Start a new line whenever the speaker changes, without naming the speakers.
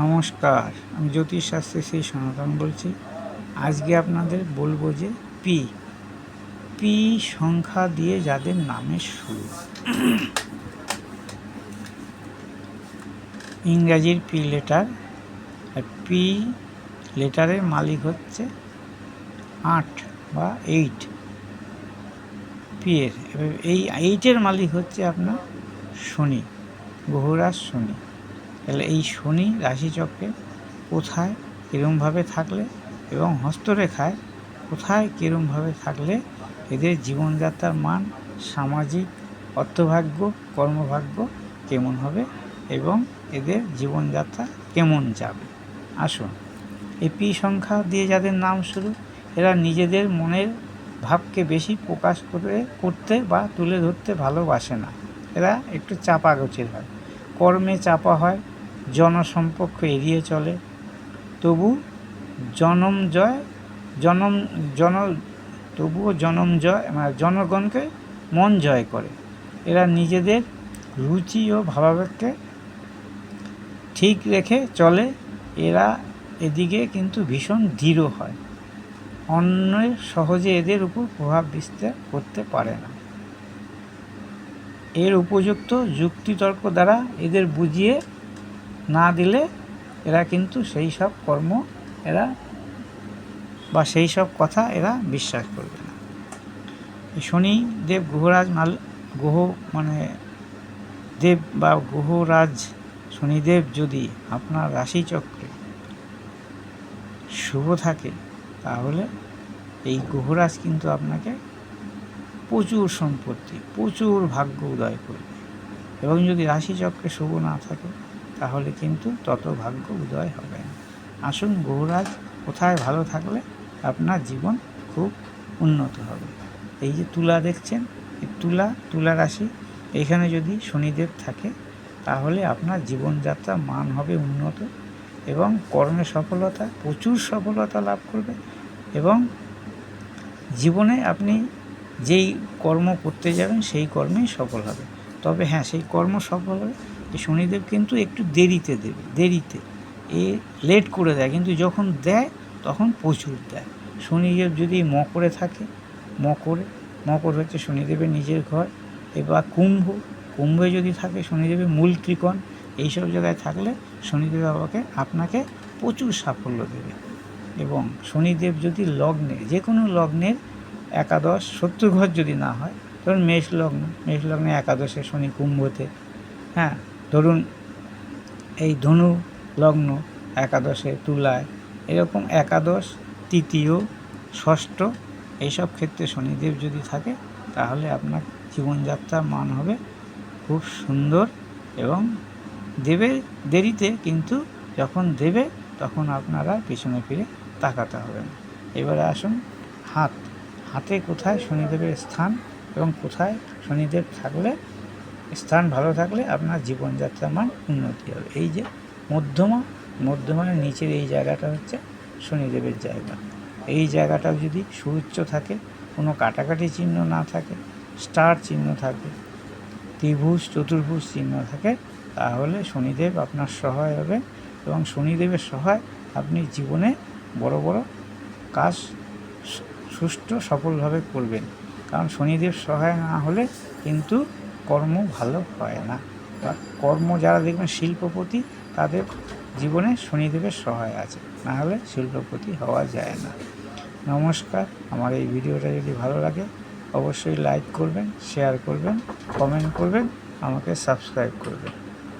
নমস্কার, আমি জ্যোতিষশাস্ত্রে সেই সনাতন বলছি। আজকে আপনাদের বলব যে পি পি সংখ্যা দিয়ে যাদের নামের শুরু। ইংরাজির পি লেটার আর পি লেটারের মালিক হচ্ছে আট বা এইট পি এর এই এইটের মালিক হচ্ছে আপনার শনি গ্রহরাজ শনি। তাহলে এই শনি রাশিচক্রে কোথায় কীরমভাবে থাকলে এবং হস্তরেখায় কোথায় কীরমভাবে থাকলে এদের জীবনযাত্রার মান, সামাজিক অর্থভাগ্য, কর্মভাগ্য কেমন হবে এবং এদের জীবনযাত্রা কেমন যাবে? আসুন, এই পি সংখ্যা দিয়ে যাদের নাম শুরু এরা নিজেদের মনের ভাবকে বেশি প্রকাশ করে, করতে বা তুলে ধরতে ভালোবাসে না। এরা একটু চাপা গোছের হয়। কর্মে চাপা হয় জনসম্পর্ক এড়িয়ে চলে। তবু জনম জয়, জনম, জন, তবুও জনম জয় মানে জনগণকে মন জয় করে। এরা নিজেদের রুচি ও ভাবাবেগকে ঠিক রেখে চলে। এরা এদিকে কিন্তু ভীষণ দৃঢ় হয়। অন্যের সহজে এদের উপর প্রভাব বিস্তার করতে পারে না। এর উপযুক্ত যুক্তিতর্ক দ্বারা এদের বুঝিয়ে না দিলে এরা কিন্তু সেই সব কর্ম এরা বা সেই সব কথা এরা বিশ্বাস করবে না। শনি দেব গ্রহরাজ মাল, গ্রহ মানে দেব বা গ্রহরাজ শনিদেব যদি আপনার রাশিচক্রে শুভ থাকে, তাহলে এই গ্রহরাজ কিন্তু আপনাকে প্রচুর সম্পত্তি, প্রচুর ভাগ্য উদয় করবে। এবং যদি রাশিচক্রে শুভ না থাকে তাহলে কিন্তু তত ভাগ্য উদয় হবে। আসুন গ্রহরাজ কোথায় ভালো থাকলে আপনার জীবন খুব উন্নত হবে। এই যে তুলা দেখছেন তুলা তুলা রাশি, এখানে যদি শনিদেব থাকে, তাহলে আপনার জীবনযাত্রা মান হবে উন্নত এবং কর্মে সফলতা, প্রচুর সফলতা লাভ করবে এবং জীবনে আপনি যেই কর্ম করতে যাবেন, সেই কর্মেই সফল হবে। তবে হ্যাঁ সেই কর্ম সফল হবে শনিদেব কিন্তু একটু দেরিতে দেবে, দেরিতে। এ লেট করে দেয়, কিন্তু যখন দেয়, তখন প্রচুর দেয়। শনিদেব যদি মকরে থাকে, মকরে, মকর হচ্ছে শনিদেবের নিজের ঘর, এবার কুম্ভ, কুম্ভে যদি থাকে শনিদেবের মূল ত্রিকোণ, এইসব জায়গায় থাকলে শনিদেব বাবাকে, আপনাকে প্রচুর সাফল্য দেবে। এবং শনিদেব যদি লগ্নে যে কোনো লগ্নের একাদশ, শত্রুঘর যদি না হয়, ধরুন মেষ লগ্ন, মেষ লগ্নে একাদশে শনি কুম্ভতে হ্যাঁ ধরুন, এই ধনু লগ্ন একাদশে তুলায় এরকম একাদশ, তৃতীয়, ষষ্ঠ এইসব ক্ষেত্রে শনিদেব যদি থাকে, তাহলে আপনার জীবনযাত্রার মান হবে খুব সুন্দর এবং দেবে দেরিতে, কিন্তু যখন দেবে তখন আপনারা পিছনে ফিরে তাকাতে হবে না। এবারে আসুন, হাত, হাতে কোথায় শনিদেবের স্থান এবং কোথায় শনিদেব থাকলে স্থান ভালো থাকলে আপনার জীবনযাত্রার মান উন্নতি হবে। এই যে মধ্যমা মধ্যমার নিচের এই জায়গাটা হচ্ছে শনিদেবের জায়গা। এই জায়গাটাও যদি সুউচ্চ থাকে, কোনো কাটাকাটি চিহ্ন না থাকে, স্টার চিহ্ন থাকে, ত্রিভুজ, চতুর্ভুজ চিহ্ন থাকে, তাহলে শনিদেব আপনার সহায় হবে এবং শনিদেবের সহায় আপনি জীবনে বড় বড় কাজ সুষ্ঠু সফলভাবে করবেন। কারণ শনিদেব সহায় না হলে কিন্তু কর্ম ভালো হয় না। বা কর্ম যারা দেখবেন শিল্পপতি, তাদের জীবনে শনিদেবের সহায় আছে। না হলে শিল্পপতি হওয়া যায় না। নমস্কার। আমার এই ভিডিওটা যদি ভালো লাগে, অবশ্যই লাইক করবেন শেয়ার করবেন কমেন্ট করবেন, আমাকে সাবস্ক্রাইব করবেন।